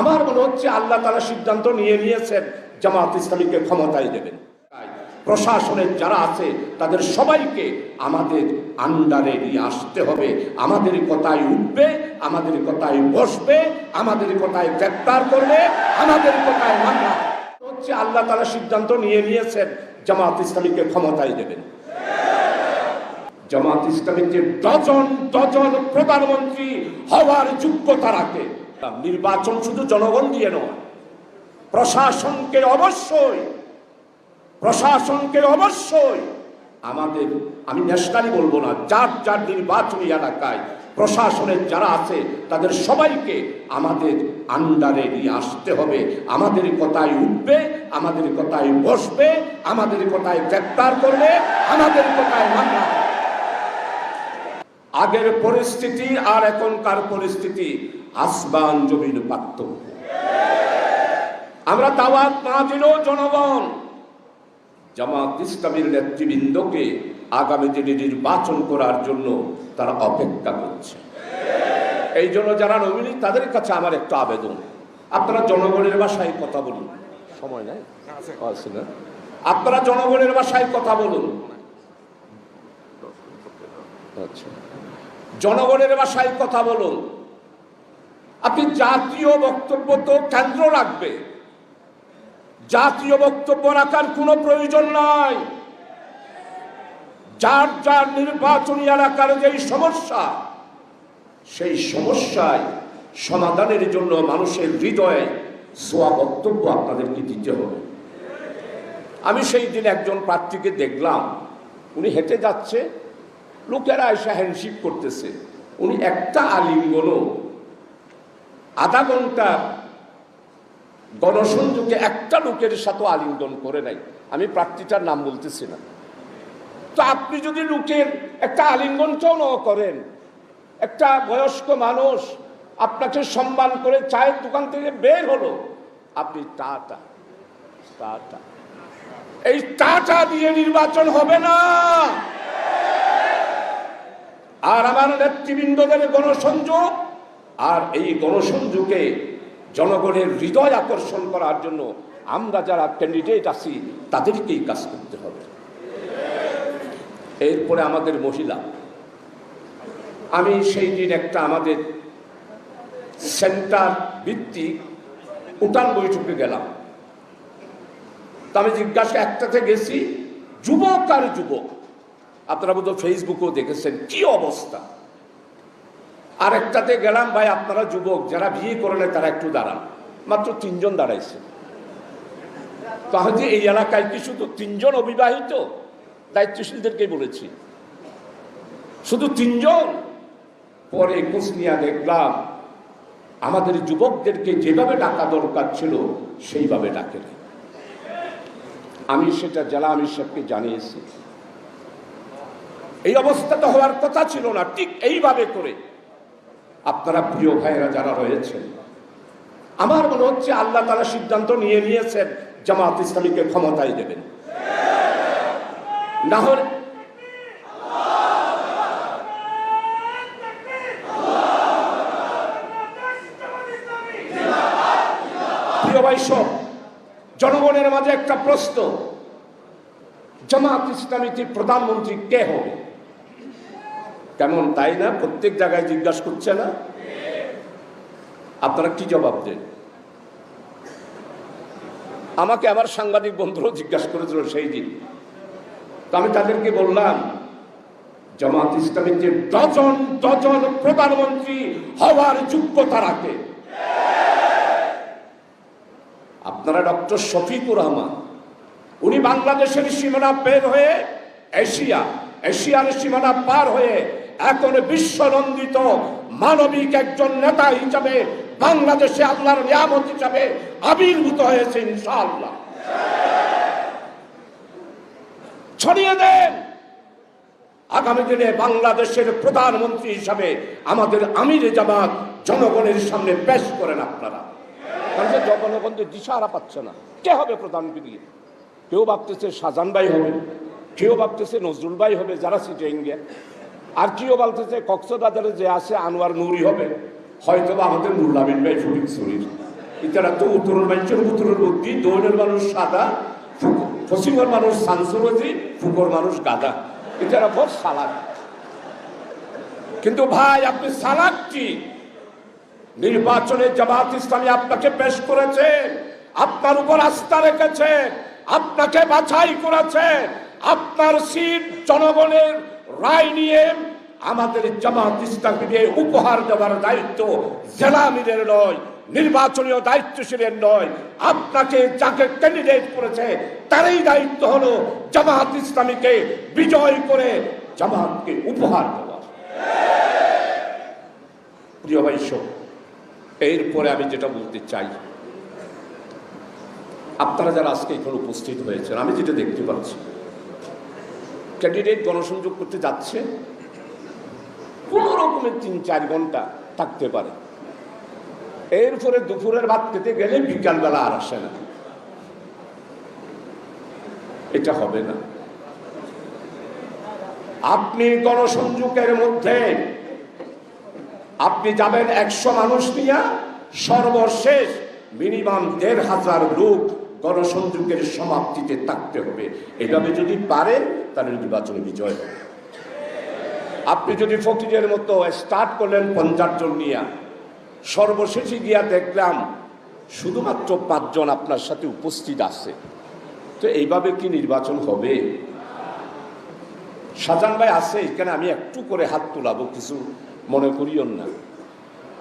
আমার মনে হচ্ছে আল্লাহ তারা সিদ্ধান্ত নিয়ে নিয়েছেন, জামাত ইসলামীকে ক্ষমতায় দেবেন। প্রশাসনের যারা আছে, তাদের সবাইকে আমাদের আন্ডারে নিয়ে আসতে হবে। আমাদের কথায় উঠবে, আমাদের কথায় বসবে, আমাদের কথায় গ্রেপ্তার করবে, আমাদের কথায় মামলা। হচ্ছে আল্লাহ তারা সিদ্ধান্ত নিয়ে নিয়েছেন, জামাত ইসলামীকে ক্ষমতায় দেবেন। জামাত ইসলামীর যে ডজন ডজন প্রধানমন্ত্রী হওয়ার যোগ্যতা রাখে। নির্বাচন শুধু জনগণ দিয়ে নয়, প্রশাসনকে অবশ্যই প্রশাসনকে অবশ্যই আমাদের, আমি ন্যাশনালি বলব না, যার যার নির্বাচনী এলাকায় প্রশাসনের যারা আছে, তাদের সবাইকে আমাদের আন্ডারে নিয়ে আসতে হবে। আমাদের কথায় উঠবে, আমাদের কথায় বসবে, আমাদের কথায় গ্রেপ্তার করবে, আমাদের কথায় মামলা আগের পরিস্থিতি আর এখনকার পরিস্থিতি আসমান জমিন পাত্র আমরা দাওয়াত না দিলেও জনগণ। জামাত ইসলামীর নেতৃবৃন্দকে আগামী দিনে নির্বাচন করার জন্য তারা অপেক্ষা করছে। এই জন্য যারা নমিনি তাদের কাছে আমার একটা আবেদন। আপনারা জনগণের ভাষায় কথা বলুন। সময় নাই? আপনারা জনগণের ভাষায় কথা বলুন। আচ্ছা। জনগণের ভাষায় কথা বলুন। আপনি জাতীয় বক্তব্য তো কেন্দ্র রাখবে। জাতীয় বক্তব্য রাখার কোনো প্রয়োজন নাই। যার যার নির্বাচনী এলাকার যেই সমস্যা, সেই সমস্যায় সমাধানের জন্য মানুষের হৃদয়ে সোয়া বক্তব্য আপনাদেরকে দিতে হবে। আমি সেই দিন একজন প্রার্থীকে দেখলাম। উনি হেঁটে যাচ্ছে, লোকেরা এসে হ্যান্ডশিপ করতেছে। উনি একটা আলিঙ্গনও আধা ঘণ্টা গণসংযোগে একটা লোকের সাথে আলিঙ্গন করে নাই। আমি প্রার্থীটার নাম বলতেছি না। তো আপনি যদি লোকের একটা আলিঙ্গনটাও ন করেন, একটা বয়স্ক মানুষ আপনাকে সম্মান করে চায়ের দোকান থেকে বের হলো, আপনি টাটা টাটা। এই টাটা দিয়ে নির্বাচন হবে না। আর আমার নেতৃবৃন্দদের গণসংযোগ আর এই গণসংযোগে জনগণের হৃদয় আকর্ষণ করার জন্য আমরা যারা ক্যান্ডিডেট আছি, তাদেরকেই কাজ করতে হবে। এরপরে আমাদের মহিলা। আমি সেই দিন একটা আমাদের সেন্টার ভিত্তিক উঠান বৈঠকে গেলাম। তা আমি জিজ্ঞাসা একটাতে গেছি? যুবক আর যুবক? আপনারা বোধ ফেসবুকেও দেখেছেন, কি অবস্থা? আর একটাতে গেলাম ভাই, আপনারা যুবক, যারা বিয়ে করলে তারা একটু দাঁড়ান। মাত্র তিনজন দাঁড়াইছে। তাহলে এই এলাকায় কি শুধু তিনজন অবিবাহিত? দায়িত্বশীলদেরকে বলেছি। শুধু তিনজন? পরে কুসনিয়া দেখলাম, আমাদের যুবকদেরকে যেভাবে ডাকা দরকার ছিল, সেইভাবে ডাকে। আমি সেটা জেলা আমির সাহেবকে জানিয়েছি। এই অবস্থাটা হওয়ার কথা ছিল না। ঠিক এইভাবে করে আপনারা প্রিয় ভাইয়েরা যারা রয়েছেন, আমার মনে হচ্ছে আল্লাহ তারা সিদ্ধান্ত নিয়ে নিয়েছেন, জামাত ইসলামীকে ক্ষমতায় দেবেন। না হলে জনগণের মাঝে একটা প্রশ্ন, জামাত ইসলামীতে প্রধানমন্ত্রী কে হবে? কেমন, তাই না? প্রত্যেক জায়গায় জিজ্ঞাসা করছে না? আপনারা কি জবাব দেন? আমাকে আমার সাংবাদিক বন্ধুরাও জিজ্ঞাসা করেছিল সেই দিন। তো আমি তাদেরকে বললাম, জামাত ইসলামের যে ডজন ডজন প্রধানমন্ত্রী হওয়ার যোগ্যতা রাখে আপনারা ডক্টর শফিকুর রহমান, উনি বাংলাদেশের সীমানা বের হয়ে এশিয়া, এশিয়ার সীমানা পার হয়ে এখন বিশ্বনন্দিত মানবিক একজন নেতা হিসাবে বাংলাদেশে আল্লাহর নিয়ামত হিসাবে আবির্ভূত হয়েছে ইনশাআল্লাহ। ছড়িয়ে দেন। আগামী দিনে বাংলাদেশের প্রধানমন্ত্রী হিসাবে আমাদের আমিরে জামাত জনগণের সামনে পেশ করেন আপনারা। কারণ যে দিশাহারা পাচ্ছে না। কে হবে প্রধানমন্ত্রী কেউ ভাবতেছে শাহজাহান ভাই হবে। কেউ ভাবতেছে নজরুল ভাই হবে, যারা সিটে ইন্ডিয়া। আর কেউ বলতেছে, কক্সবাজারে যে আছে আনোয়ার নুরি হবে হয়তো বা আমাদের আমিন ভাই ফটিক শরীর ইতারা তো উত্তরের মানুষের উত্তরের বুদ্ধি দৌড়ের মানুষ সাদা পশ্চিমের মানুষ সানসরজি, ফুকর মানুষ গাদা। ইতারা বহুত সালাক। কিন্তু ভাই, আপনি সালাক কি? নির্বাচনে জামাত ইসলামী আপনাকে পেশ করেছে, আপনার উপর আস্থা রেখেছে, আপনাকে বাছাই করেছে, আপনার সিট জনগণের রায় নিয়ে আমাদের জামাত ইসলামীকে উপহার দেওয়ার দায়িত্ব জেলা নয় নির্বাচনীয় দায়িত্বশীলের নয়। আপনাকে যাকে ক্যান্ডিডেট করেছে তারই দায়িত্ব হলো জামাত ইসলামীকে বিজয় করে জামাতকে উপহার দেওয়া। প্রিয় শোন, এরপরে আমি যেটা বলতে চাই আপনারা যারা আজকে এখানে উপস্থিত হয়েছেন আমি যেটা দেখতে পাচ্ছি ক্যান্ডিডেট গণসংযোগ করতে যাচ্ছে, কোনো রকমের তিন চার ঘণ্টা থাকতে পারে। এরপরে দুপুরের ভাত খেতে গেলে বিকালবেলা আর আসে না। এটা হবে না। আপনি গণসংযোগের মধ্যে, আপনি যাবেন একশো মানুষ নিয়ে, সর্বশেষ মিনিমাম দেড় হাজার লোক গণসংযোগের সমাপ্তিতে থাকতে হবে। এভাবে যদি পারেন তাহলে নির্বাচনে বিজয় হবে। আপনি যদি ফকিরের মতো স্টার্ট করলেন পঞ্চাশ জন নিয়ে, সর্বশেষে গিয়া দেখলাম শুধুমাত্র পাঁচজন আপনার সাথে উপস্থিত আছে। তো এইভাবে কি নির্বাচন হবে? সাজান ভাই আছে, এখানে আমি একটু করে হাত তোলাবো, কিছু মনে করিও না।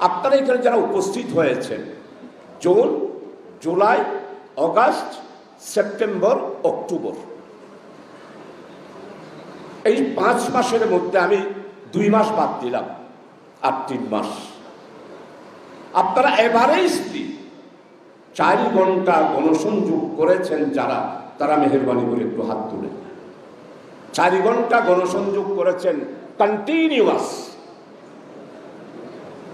আপনারা এখানে যারা উপস্থিত হয়েছেন, June, July August, September, October. এই পাঁচ মাসের মধ্যে আমি দুই মাস বাদ দিলাম, আর তিন মাস। আপনারা স্ত্রী, চার ঘণ্টা গণসংযোগ করেছেন যারা, তারা মেহরবানি করে একটু হাত তুলে। চার ঘণ্টা গণসংযোগ করেছেন কন্টিনিউয়াস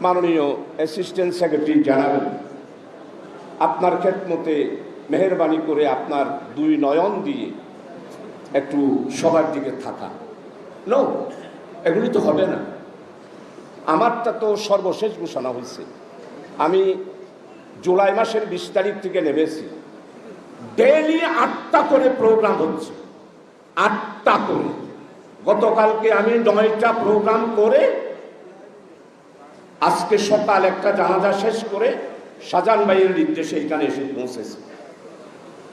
মাননীয় অ্যাসিস্ট্যান্ট সেক্রেটারি জানাবেন আপনার ক্ষেত্রমতে মেহরবানি করে আপনার দুই নয়ন দিয়ে একটু সবার দিকে থাকা। নো এগুলি তো হবে না। আমারটা তো সর্বশেষ ঘোষণা হয়েছে। আমি জুলাই মাসের বিশ তারিখ থেকে নেমেছি। ডেইলি আটটা করে প্রোগ্রাম হচ্ছে। আটটা করে। গতকালকে আমি নয়টা প্রোগ্রাম করে আজকে সকাল একটা জানাজা শেষ করে সাজান ভাইয়ের নির্দেশে এখানে এসে পৌঁছেছে।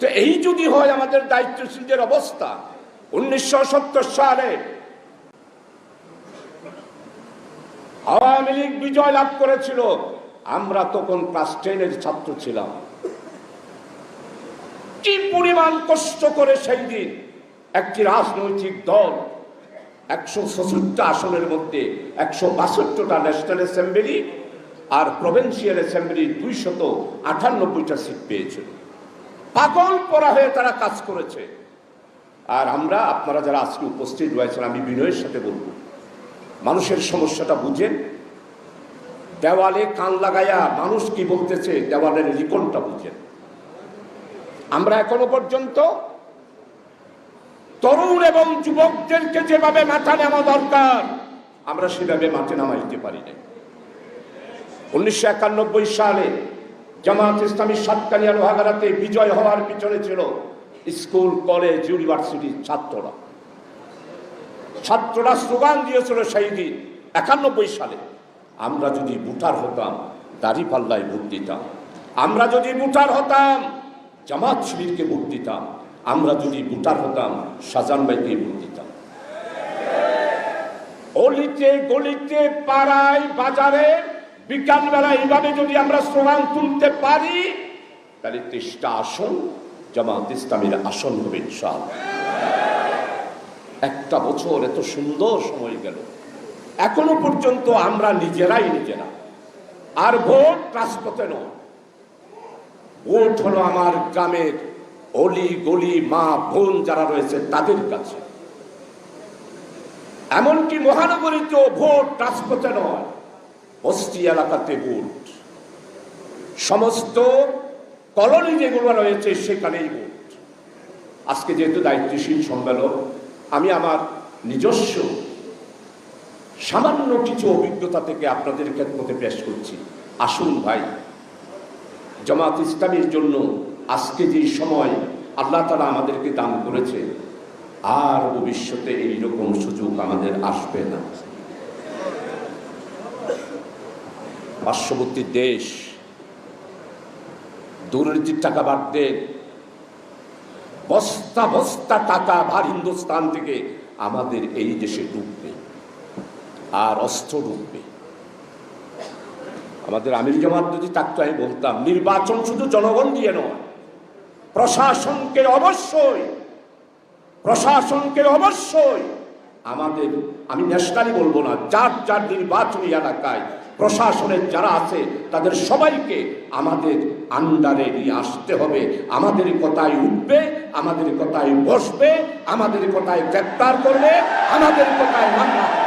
তো এই যদি হয় আমাদের দায়িত্বশীলদের অবস্থা, উনিশশো সত্তর সালে আওয়ামী লীগ বিজয় লাভ করেছিল, আমরা তখন ক্লাস টেনের ছাত্র ছিলাম। কি পরিমাণ কষ্ট করে সেই দিন একটি রাজনৈতিক দল একশো ছষট্টি আসনের মধ্যে, একশো বাষট্টিটা ন্যাশনাল অ্যাসেম্বলি আর প্রভিন্সিয়াল অ্যাসেম্বলি দুইশত আটানব্বইটা সিট পেয়েছিল। পাগল পরা হয়ে তারা কাজ করেছে। আর আমরা, আপনারা যারা আজকে উপস্থিত রয়েছেন, আমি বিনয়ের সাথে বলব। মানুষের সমস্যাটা বুঝেন। দেওয়ালে কান লাগাইয়া মানুষ কি বলতেছে, দেওয়ালের লিখনটা বুঝেন। আমরা এখনও পর্যন্ত তরুণ এবং যুবকদেরকে যেভাবে মাথা নেওয়া দরকার, আমরা সেভাবে মাঠে নামাইতে পারি না উনিশশো একানব্বই সালে জামাত ইসলামী সাতকানিয়া লোহাগারাতে বিজয় হওয়ার পিছনে ছিল স্কুল, কলেজ, ইউনিভার্সিটির ছাত্ররা। ছাত্ররা স্লোগান দিয়েছিল সেই দিন, একানব্বই সালে, আমরা যদি ভোটার হতাম দাড়ি পাল্লায় ভোট দিতাম। আমরা যদি ভোটার হতাম, জামাত শিবিরকে ভোট দিতাম। আমরা যদি ভোটার হতাম সাজান ভাইকে ভোট দিতাম। অলিতে গলিতে পাড়ায় বাজারে বিকালবেলা এইভাবে যদি আমরা স্লোগান তুলতে পারি, তাহলে তেষ্টা আসন, জামাত ইসলামের আসন হবে ইনশাআল্লাহ। একটা বছর এত সুন্দর সময় গেল। এখনও পর্যন্ত আমরা নিজেরাই নিজেরা। আর ভোট রাজপথে নয়। ভোট হলো আমার গ্রামের অলি, গলি, মা, বোন যারা রয়েছে তাদের কাছে। এমনকি মহানগরীতেও ভোট রাজপথে নয়। বস্তি এলাকাতে ভোট। সমস্ত কলোনি যেগুলো রয়েছে সেখানেই ভোট। আজকে যেহেতু দায়িত্বশীল সম্মেলন, আমি আমার নিজস্ব সামান্য কিছু অভিজ্ঞতা থেকে আপনাদের ক্ষেত্রে পেশ করছি। আসুন ভাই, জামাত ইসলামের জন্য আজকে যে সময় আল্লাহ তালা আমাদেরকে দান করেছে, আর ভবিষ্যতে এইরকম সুযোগ আমাদের আসবে না। পার্শ্ববর্তী দেশ, দুর্নীতির টাকা বাড়তে বস্তা বস্তা টাকা ভার হিন্দুস্তান থেকে আমাদের এই দেশে ডুববে আর অস্ত্র ডুববে। আমাদের আমির জামাত যদি থাকতো আমি বলতাম, নির্বাচন শুধু জনগণ দিয়ে নয়, প্রশাসনকে অবশ্যই প্রশাসনকে অবশ্যই আমাদের আমি ন্যাশনালি বলব না, যার যার নির্বাচনী এলাকায় প্রশাসনের যারা আছে, তাদের সবাইকে আমাদের আন্ডারে নিয়ে আসতে হবে। আমাদের কথায় উঠবে, আমাদের কথায় বসবে, আমাদের কথায় গ্রেপ্তার করবে, আমাদের কথায় মামলা